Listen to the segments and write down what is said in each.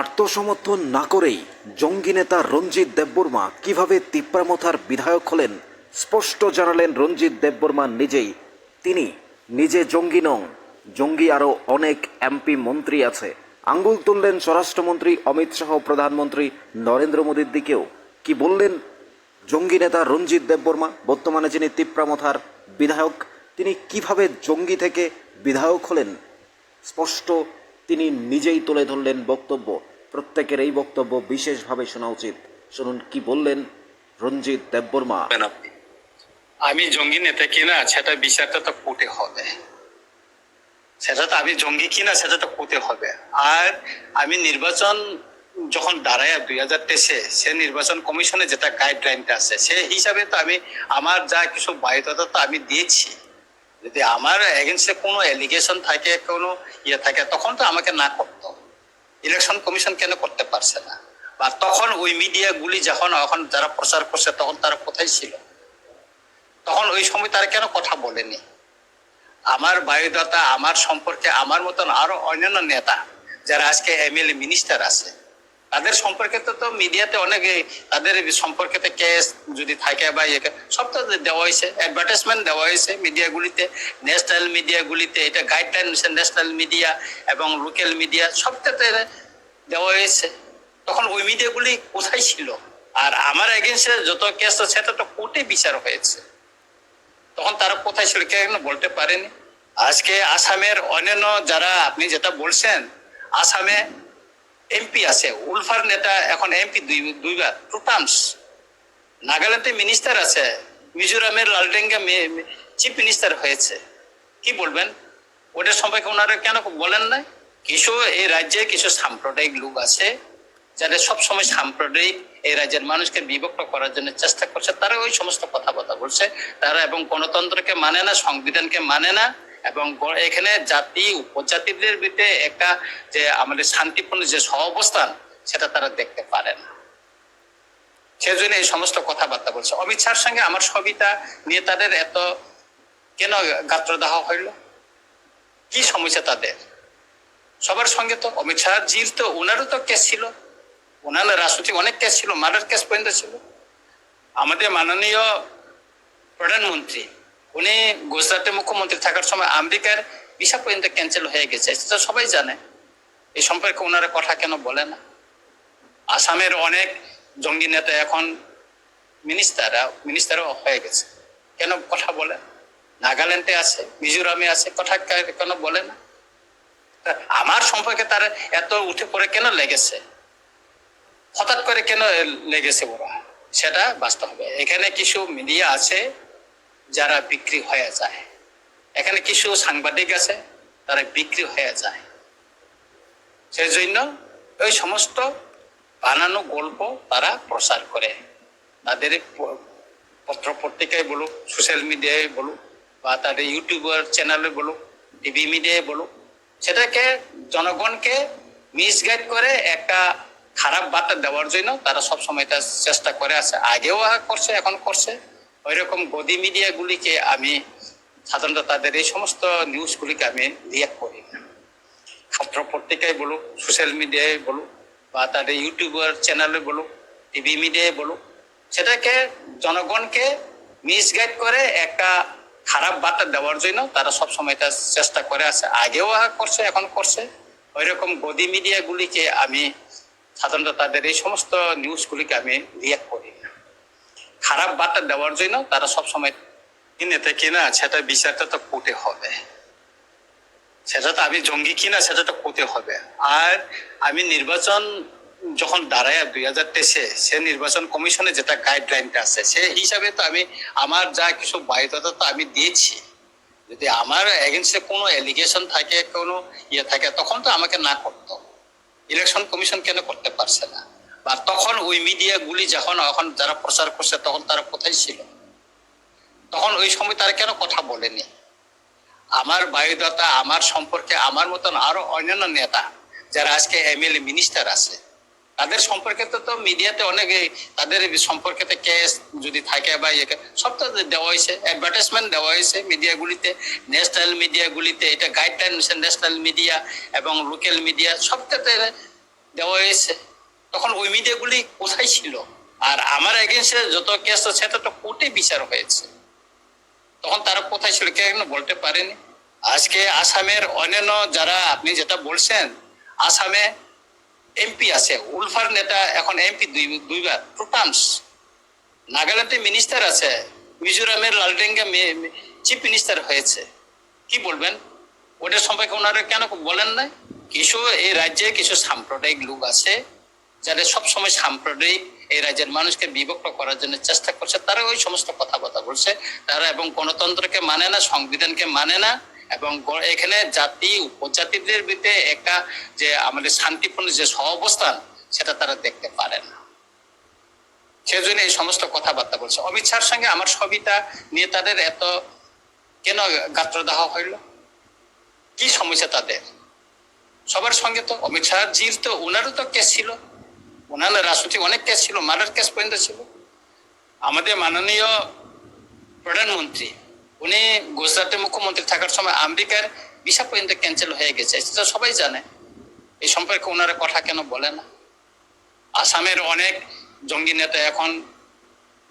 আত্মসমর্থন না করেই জঙ্গি নেতা রঞ্জিত দেববর্মা কীভাবে তিপ্রামথার বিধায়ক হলেন, স্পষ্ট জানালেন রঞ্জিত দেববর্মা নিজেই। তিনি নিজে জঙ্গি নন, জঙ্গি আরও অনেক এমপি মন্ত্রী আছে। আঙ্গুল তুললেন স্বরাষ্ট্রমন্ত্রী অমিত শাহ প্রধানমন্ত্রী নরেন্দ্র মোদীর দিকেও। কি বললেন জঙ্গি নেতা রঞ্জিত দেববর্মা? বর্তমানে যিনি তিপ্রামথার বিধায়ক, তিনি কীভাবে জঙ্গি থেকে বিধায়ক হলেন? স্পষ্ট তিনি নিজেই তুলে ধরলেন বক্তব্য। প্রত্যেকের এই বক্তব্য বিশেষভাবে শোনা উচিত। শুনুন কি বললেন রঞ্জিত দেববর্মা। আমি জঙ্গি নেতা কিনা সেটা বিচারটা তো কোর্টে হবে। সেটা তো আমি জঙ্গি কিনা, সেটা তো কোর্টে হবে। আর আমি নির্বাচন যখন দাঁড়ায় দুই হাজার তেইশে, সে নির্বাচন কমিশনে যেটা গাইডলাইনটা আছে, সে হিসাবে তো আমি আমার যা কিছু বাধ্যতা তো আমি দিয়েছি। যদি আমার এগেনস্টে কোনো এলিগেশন থাকে, কোনো ইয়ে থাকে, তখন তো আমাকে না করতো। ইলেকশন কমিশন কেন করতে পারছে না? বা তখন ওই মিডিয়াগুলি যখন এখন যারা প্রচার করছে, তখন তারা কোথায় ছিল? তখন ওই সময় তারা কেন কথা বলেনি? আমার বায়ুদাতা আমার সম্পর্কে, আমার মতন আরও অন্যান্য নেতা, যারা আজকে এমএলএ মিনিস্টার আছে তাদের সম্পর্কে তো তো মিডিয়াতে অনেক তাদের সম্পর্কে কেস যদি থাকে বা ইয়ে সব তো দেওয়া হয়েছে। অ্যাডভার্টাইজমেন্ট দেওয়া হয়েছে মিডিয়াগুলিতে ন্যাশনাল মিডিয়াগুলিতে, এটা গাইডলাইন ন্যাশনাল মিডিয়া এবং লোকাল মিডিয়া সবটাতে দেওয়া হয়েছে। তখন ওই মিডিয়াগুলি কোথায় ছিল? আর আমার এগেনস্টে যত কেস আছে সেটা তো কোর্টে বিচার হয়েছে। তখন তারা কোথায় ছিল কেন বলতে পারেনি। আজকে আসামের অন্যান্য যারা আপনি যেটা বলছেন, আসামে এমপি আছে। উলফার নেতা এখন এমপি দুই, দুইবার। টু টার্মস নাগাল্যান্ডে মিনিস্টার আছে। মিজোরামের লালডেঙ্গা চিফ মিনিস্টার হয়েছে। কি বলবেন? ওটার সম্পর্কে ওনারা কেন বলেন না কিছু এই রাজ্যে কিছু সাম্প্রদায়িক লোক আছে যারা সবসময় সাম্প্রদায়িক এই রাজ্যের মানুষকে বিভক্ত করার জন্য চেষ্টা করছে। তারা ওই সমস্ত কথাবার্তা বলছে। তারা এবং গণতন্ত্রকে মানে না, সংবিধানকে মানে না। এবং এখানে জাতি, উপজাতিদের ভিতরে একটা যে আমাদের শান্তিপূর্ণ যে সহাবস্থান, সেটা তারা দেখতে পারে না সেজন্য এই সমস্ত কথাবার্তা বলছে। অমিত শাহর সঙ্গে আমার সবিতা নিয়ে তাদের এত কেন গাত্রদাহ হইল? কি সমস্যা তাদের? সবার সঙ্গে তো অমিত শাহ জির তো ওনারও তো কেস ছিল। ওনার রাজনৈতিক অনেক কেস ছিল, মার্ডার কেস পর্যন্ত ছিল। আমাদের মাননীয় প্রধানমন্ত্রী উনি গুজরাটের মুখ্যমন্ত্রী থাকার সময় আমেরিকার ভিসা পর্যন্ত ক্যান্সেল হয়ে গেছে। সেটা সবাই জানে। এই সম্পর্কে ওনারা কথা কেন বলে না? আসামের অনেক জঙ্গি নেতা এখন মিনিস্টার মিনিস্টারও হয়ে গেছে। কেন কথা বলে? নাগাল্যান্ডে আছে, মিজোরামে আছে, কথা কেন বলে না? আমার সম্পর্কে তার এত উঠে পড়ে কেন লেগেছে? হঠাৎ করে কেন লেগেছে ওরা? সেটা বাস্তব হবে। এখানে কিছু মিডিয়া আছে যারা বিক্রি হয়ে যায়। এখানে কিছু সাংবাদিক আছে, তারা বিক্রি হয়ে যায়। সেই জন্য ওই সমস্ত বানানো গল্প তারা প্রচার করে। তাদের পত্র পত্রিকায় বলুক সোশ্যাল মিডিয়ায় বলুক, বা তাদের ইউটিউবার চ্যানেলে বলুক টিভি মিডিয়ায় বলুক, সেটাকে জনগণকে মিসগাইড করে একটা খারাপ বার্তা দেওয়ার জন্য তারা সবসময় এটা চেষ্টা করে আছে। আগেও করছে, এখন করছে। ওই রকম গদি মিডিয়াগুলিকে আমি সাধারণত তাদের এই সমস্ত নিউজগুলিকে আমি রিয়াক্ট করি। না পত্র পত্রিকায় বলুক সোশ্যাল মিডিয়ায় বলুক, বা তাদের ইউটিউবার চ্যানেলে বলুক টিভি মিডিয়ায় বলুক, সেটাকে জনগণকে মিসগাইড করে একটা খারাপ বার্তা দেওয়ার জন্য তারা সবসময় তার চেষ্টা করে আছে। আগেও করছে, এখন করছে। ওই রকম গদি মিডিয়াগুলিকে আমি সাধারণত তাদের এই সমস্ত নিউজগুলিকে আমি রিয়াক্ট করি। খারাপ বার্তা দেওয়ার জন্য তারা সবসময় নেতা কিনা, সেটা বিচারটা তো কোর্টে হবে। সেটা তো আমি জঙ্গি কিনা, সেটা তো কোর্টে হবে। আর আমি নির্বাচন যখন দাঁড়ায় দুই হাজার তেইশে, সে নির্বাচন কমিশনে যেটা গাইডলাইনটা আছে, সে হিসাবে তো আমি আমার যা কিছু বাধ্যতা তো আমি দিয়েছি। যদি আমার এগেনস্টে কোনো এলিগেশন থাকে, কোনো ইয়ে থাকে, তখন তো আমাকে না করতো। ইলেকশন কমিশন কেন করতে পারছে না? বা তখন ওই মিডিয়াগুলি যখন এখন যারা প্রচার করছে, তখন তারা কোথায় ছিল? তখন ওই সময় তারা কেন কথা বলেনি? আমার বায়ুদাতা আমার সম্পর্কে আমার মতন আরও অন্যান্য নেতা যারা আজকে এমএলএ মিনিস্টার আছে, তাদের সম্পর্কে তো মিডিয়াতে অনেক, তাদের সম্পর্কে কেস যদি থাকে বা ইয়ে সব তো দেওয়া হয়েছে অ্যাডভার্টাইজমেন্ট দেওয়া হয়েছে মিডিয়াগুলিতে ন্যাশনাল মিডিয়াগুলিতে এটা গাইডলাইন ন্যাশনাল মিডিয়া এবং লোকাল মিডিয়া সবটাতে দেওয়া হয়েছে। তখন ওই মিডিয়াগুলি কোথায় ছিল? আর আমার এগেনস্টে যত কেস আছে, সেটা তো কোর্টে বিচার হয়েছে। তখন তারা কোথায় ছিল কেন বলতে পারেনি। আজকে আসামের অন্যান্য যারা আপনি যেটা বলছেন, আসামে এমপি আছে, উলফার নেতা এখন এমপি দুই, দুইবার টু টার্মস নাগাল্যান্ডে মিনিস্টার আছে, মিজোরামের লালডেঙ্গা চিফ মিনিস্টার হয়েছে। কি বলবেন? ওটার সম্পর্কে ওনারা কেন বলেন না কিছু এই রাজ্যে কিছু সাম্প্রদায়িক লোক আছে যারা সবসময় সাম্প্রদায়িক এই রাজ্যের মানুষকে বিভক্ত করার জন্য চেষ্টা করছে, তারা ওই সমস্ত কথাবার্তা বলছে। তারা এবং গণতন্ত্রকে মানে না, সংবিধানকে মানে না, এবং এখানে জাতি, উপজাতিদের ভিতরে একটা যে আমাদের শান্তিপূর্ণ যে সহাবস্থান, সেটা তারা দেখতে পারে না। সেজন্য এই সমস্ত কথাবার্তা বলছে। অমিত শাহর সঙ্গে আমার সবিতা নিয়ে তাদের এত কেন গাত্রদাহ হইল? কি সমস্যা তাদের? সবার সঙ্গে তো অমিত শাহ জির তো ওনারও তো কেস ছিল। ওনার রাজনৈতিক অনেক কেস ছিল মার্ডার কেস পর্যন্ত ছিল। আমাদের মাননীয় প্রধানমন্ত্রী, উনি গুজরাটের মুখ্যমন্ত্রী থাকার সময় আমেরিকার ভিসা পর্যন্ত ক্যান্সেল হয়ে গেছে। সেটা সবাই জানে। এই সম্পর্কে ওনারা কথা কেন বলে না? আসামের অনেক জঙ্গি নেতা এখন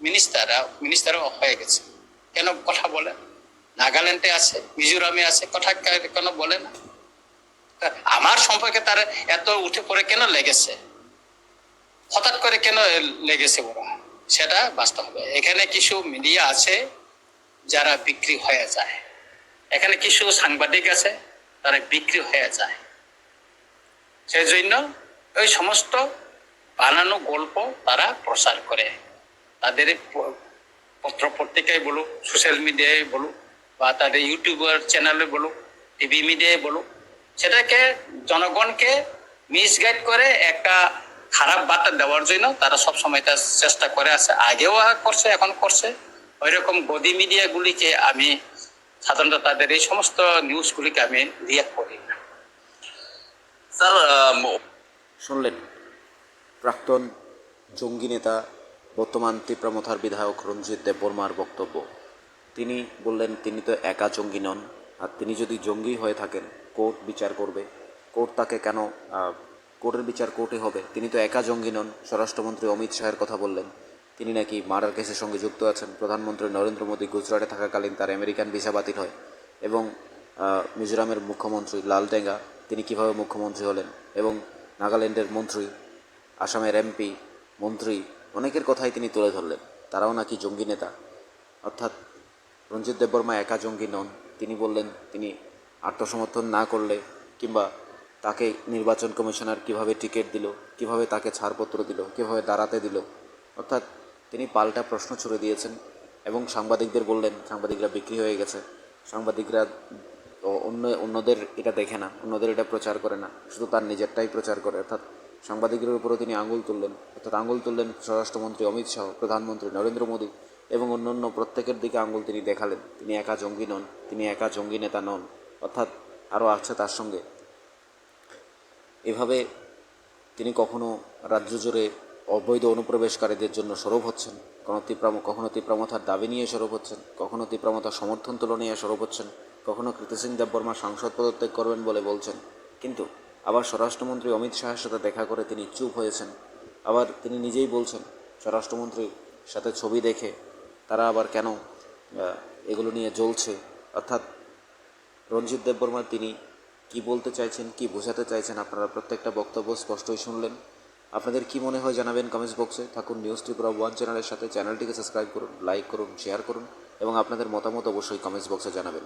মিনিস্টাররা মিনিস্টারও হয়ে গেছে। কেন কথা বলে? নাগাল্যান্ডে আছে, মিজোরামে আছে, কথা কেন বলে না? আমার সম্পর্কে তার এত উঠে পড়ে কেন লেগেছে? হঠাৎ করে কেন লেগেছে ওরা সেটা বাস্তব। হবে এখানে কিছু মিডিয়া আছে যারা বিক্রি হয়ে যায়। এখানে কিছু সাংবাদিক আছে, তারা বিক্রি হয়ে যায়। সেই জন্য ওই সমস্ত বানানো গল্প তারা প্রচার করে। তাদের পত্র পত্রিকায় বলুক সোশ্যাল মিডিয়ায় বলুক, বা তাদের ইউটিউবার চ্যানেলে বলুক টিভি মিডিয়ায় বলুক, সেটাকে জনগণকে মিসগাইড করে একটা খারাপ বার্তা দেওয়ার জন্য তারা সবসময় এটা চেষ্টা করে আছে, আগেও করছে, এখন করছে। ওই রকম গদি মিডিয়াগুলিকে আমি সাধারণত তাদের এই সমস্ত নিউজগুলিকে আমি রিয়াক্ট করি। স্যার শুনলেন? প্রাক্তন জঙ্গি নেতা, বর্তমান তীব্রমথার বিধায়ক রঞ্জিত দেববর্মার বক্তব্য। তিনি বললেন, তিনি তো একা জঙ্গি নন, আর তিনি যদি জঙ্গি হয়ে থাকেন, কোর্ট বিচার করবে। কোর্ট তাকে কেন কোর্টের বিচার কোর্টে হবে। তিনি তো একা জঙ্গি নন, স্বরাষ্ট্রমন্ত্রী অমিত শাহের কথা বললেন। তিনি নাকি মার্ডার কেসের সঙ্গে যুক্ত আছেন। প্রধানমন্ত্রী নরেন্দ্র মোদী গুজরাটে থাকাকালীন তার আমেরিকান ভিসা বাতিল হয় এবং মিজোরামের মুখ্যমন্ত্রী লালডেঙ্গা তিনি কীভাবে মুখ্যমন্ত্রী হলেন এবং নাগাল্যান্ডের মন্ত্রী, আসামের এমপি, মন্ত্রী, অনেকের কথাই তিনি তুলে ধরলেন। তারাও নাকি জঙ্গি নেতা। অর্থাৎ রঞ্জিত দেববর্মা একা জঙ্গি নন। তিনি বললেন, তিনি আত্মসমর্থন না করলে কিংবা তাকে নির্বাচন কমিশনার কীভাবে টিকিট দিল, কীভাবে তাকে ছাড়পত্র দিল, কীভাবে দাঁড়াতে দিল। অর্থাৎ তিনি পাল্টা প্রশ্ন ছুড়ে দিয়েছেন এবং সাংবাদিকদের বললেন, সাংবাদিকরা বিক্রি হয়ে গেছে। সাংবাদিকরা অন্য, অন্যদের এটা দেখে না, অন্যদের এটা প্রচার করে না, শুধু তার নিজেরটাই প্রচার করে। অর্থাৎ সাংবাদিকদের উপরও তিনি আঙুল তুললেন। অর্থাৎ আঙুল তুললেন স্বরাষ্ট্রমন্ত্রী অমিত শাহ, প্রধানমন্ত্রী নরেন্দ্র মোদী এবং অন্যান্য প্রত্যেকের দিকে আঙুল তিনি দেখালেন। তিনি একা জঙ্গি নন, তিনি একা জঙ্গি নেতা নন। অর্থাৎ আরও আছে তার সঙ্গে। এভাবে তিনি কখনো রাজ্য জুড়ে অবৈধ অনুপ্রবেশকারীদের জন্য সরব হচ্ছেন? কোনো তীব্রাম কখনো তীব্রামথার দাবি নিয়ে সরব হচ্ছেন? কখনো তীব্রামথার সমর্থন তুলে নিয়ে সরব হচ্ছেন? কখনো কৃতি সিং দেববর্মা সাংসদ পদত্যাগ করবেন বলে বলছেন? কিন্তু আবার স্বরাষ্ট্রমন্ত্রী অমিত শাহের সাথে দেখা করে তিনি চুপ হয়েছেন। আবার তিনি নিজেই বলছেন, স্বরাষ্ট্রমন্ত্রীর সাথে ছবি দেখে তারা আবার কেন এগুলো নিয়ে জ্বলছে? অর্থাৎ রঞ্জিত দেববর্মা তিনি কি বলতে চাইছেন, কি বোঝাতে চাইছেন? আপনারা প্রত্যেকটা বক্তব্য স্পষ্টই শুনলেন। আপনাদের কি মনে হয় জানাবেন কমেন্টস বক্সে থাকুন নিউজ ত্রিপুরা ওয়ান চ্যানেলের সাথে। চ্যানেলটিকে সাবস্ক্রাইব করুন লাইক করুন শেয়ার করুন এবং আপনাদের মতামত অবশ্যই কমেন্টস বক্সে জানাবেন।